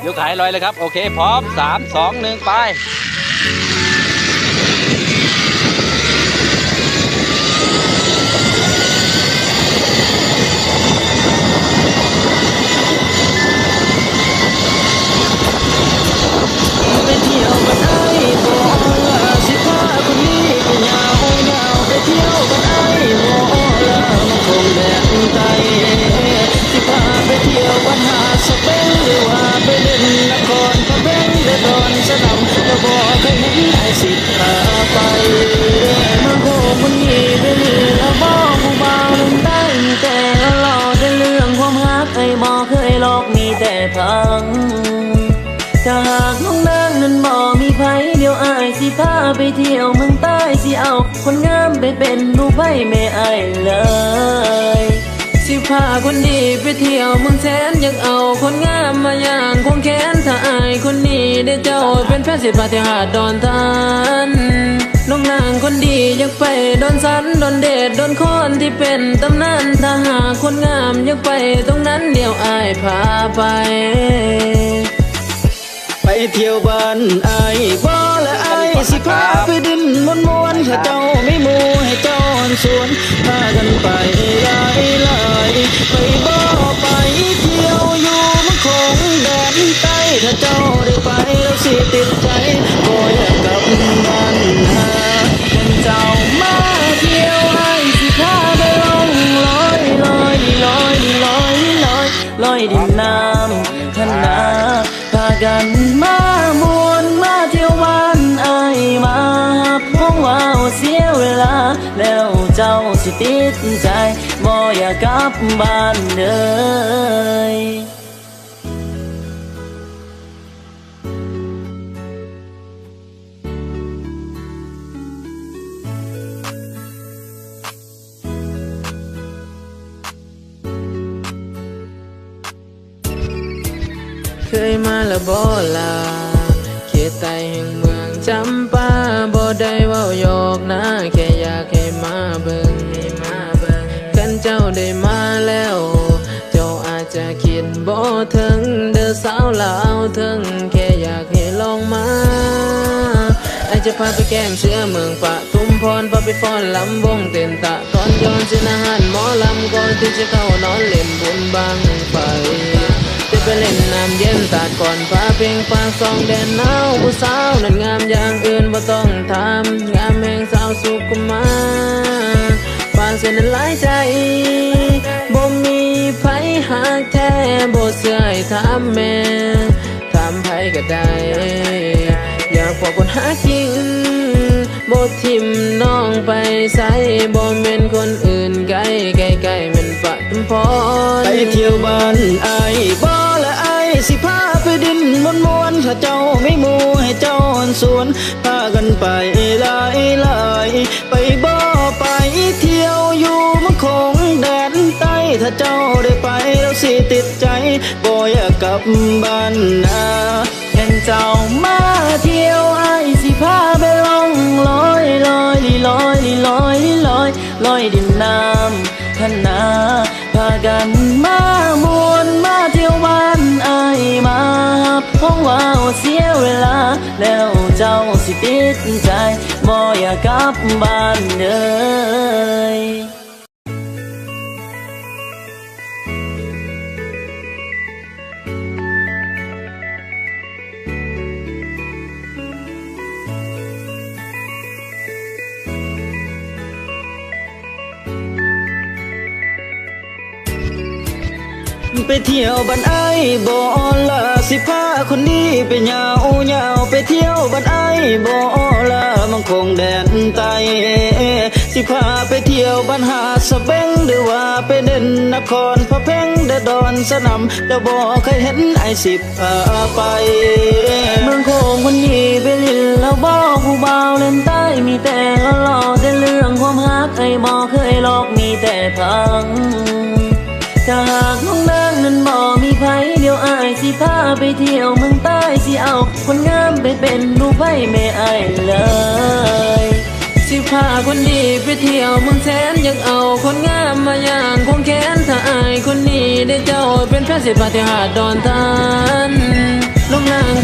เดี๋ยวขายลอยเลยครับ โอเค พร้อมสามสองหนึ่งไป ไปเที่ยวเมืองใต้สิเอา คนงามไปเป็นลูกไผ่แม่อายเลย สิพาคนดีไปเที่ยวเมืองแสนอยากเอาคนงามมาอย่างคงแค้นถ้าอายคนนี้ได้เจ้าเป็นแฟนสิพาที่หาดดอนทานน้องนางคนดีอยากไปดอนสันดอนเดดดอนคอนที่เป็นตำนานถ้าหาคนงามอยากไปตรงนั้นเดี๋ยวอายพาไป ไปเที่ยวบ้านอายายสิพาไปดินมวนมวนๆถ้าเจ้าไม่มูให้เจ้าหันสวนพากันไปลายลายไปบ่ไปเที่ยวอยู่มันคงแดนใต้ถ้าเจ้าได้ไปแล้วสิติดใจบ่อยากกลับบ้านหาเป็นเจ้ามาเที่ยวไอ้สิพาไปลองลอยลอยลอยลอยลอยลอยดินน้ำขนาพากันมา แล้วเจ้าสิติดใจบ่อยากกลับบ้านเลยเคยมาละบ่ลาเขตใต้แห่งเมืองจำปา ลาวถึงแค่อยากให้ลองมาไอจะพาไปแก้มเสื้อเมืองปะทุมพรพาไปฟ้อนลำวงเต้นตะตอนย้อนเส้นอาหารหมอลำก่อนที่จะเข้านอนเล่นบุญบังไฟจะไปเล่นน้ำเย็นตาดก่อนพาเพียงปากสองแดนหนาวผู้สาวนั้นงามอย่างอื่นบ่ต้องทำงามแห่งสาวสุกุมาปานเส้นนั้นหลายใจบ่มีไผหากแท้บ่เสื่อยถามแม่ ก็ได้ อยากบอกคนหาจริงบทิมน้องไปใส่บ่แม่นคนอื่นไกลไกลไกลม่นปะทุมพรไปเที่ยวบ้านไอ้บ่และไอ้สิพาไปดินมวนมวนๆถ้าเจ้าไม่มูให้เจ้าหันสวนพากันไปหลายหลายไปบ่ไปเที่ยวอยู่มันคงแดนใต้ถ้าเจ้าได้ไปแล้วสิติดใจบ่อยากกลับบ้านนา เห็นเจ้ามาเที่ยวไอสิพาไปลองลอยลอยลอยลอยลอยลอยดินน้ำขนาพากันมามวนมาเที่ยวบ้านไอ้ายมาพ้องว่าวเสียเวลา แล้วเจ้าสิติดใจบ่อยากกลับบ้านเลย ไปเที่ยวบ้านไอ้บ่ละสิพาคนนี้ไปยาวยาวไปเที่ยวบ้านไอ้บ่ละมันคงแดนไตสิพาไปเที่ยวบ้านหาสะเบงหรือว่าไปเด่นนครพระเพ่งเดดอนสนามแต่บ่เคยเห็นไอ้สิพาไปเมืองโคงคนนี้ไปลินแล้วบ่ผู้บ่าเล่นใต้มีแต่หล่อแต่เรื่องความรักไอ้บ่เคยหลอกมีแต่พังถ้าหาก เที่ยวเมืองใต้สิเอา คนงามไปเป็นลูกไผ่แม่อายเลย สิพาคนดีไปเที่ยวเมืองแสนอยากเอาคนงามมาอย่างคงแค้นถ้าอายคนนี้ได้เจ้าเป็นแฟนสิพาที่หาดดอนทาน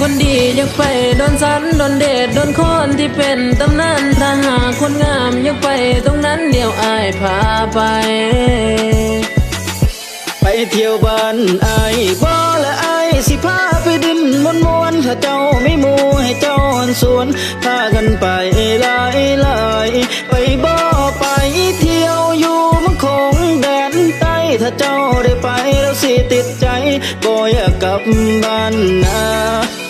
คนดีอยากไปโดนสันโดนเดชโดนคนที่เป็นตำนานถ้าหากคนงามอยากไปตรงนั้นเดี๋ยวอายพาไปไปเที่ยวบ้านไอ้ายบ่และอาย สิพาไปดินมวนมวนๆถ้าเจ้าไม่มูให้เจ้าหันสวนพากันไปหลายหลายไปบ่ไปเที่ยวอยู่มังคงแดนใต้ถ้าเจ้าได้ไปแล้วสิติดใจบ่อยากกลับบ้านนา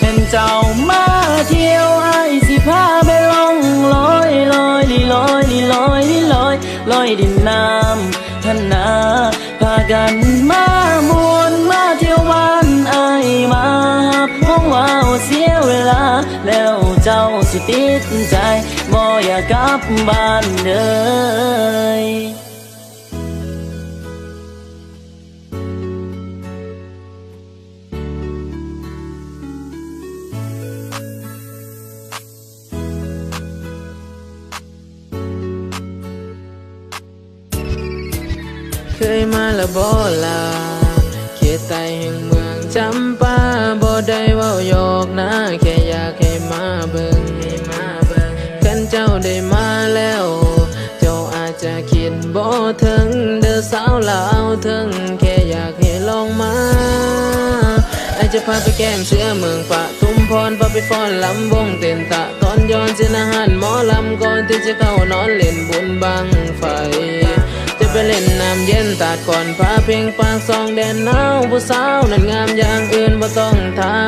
เป็นเจ้ามาเที่ยวไอ้สิพาไปลองลอยลอยลีลอยลีลอยลีลอยลอยดินน้ำท่านนาพากันมา สิติดใจบ่อยากกลับบ้านเลยเคยมาละบ่ลาเขตใต้แห่งเมืองจำปา จ้าได้มาแล้ว เจ้าอาจจะคิดบ่ถึงเด้อสาวลาวถึงแค่อยากให้ลองมาไอายจะพาไปแก้มเสื้อเมืองปะทุมพรพาไปฟ้อนลำวงเต้นตะตอนย้อนเสนอาหารหมอลำก่อนที่จะเข้านอนเล่นบุญบังไฟจะไปเล่นน้ำเย็นตาดก่อนพาเพลงปากซองแดนหนาวผู้สาวนั้นงามอย่างอื่นบ่ต้องถาม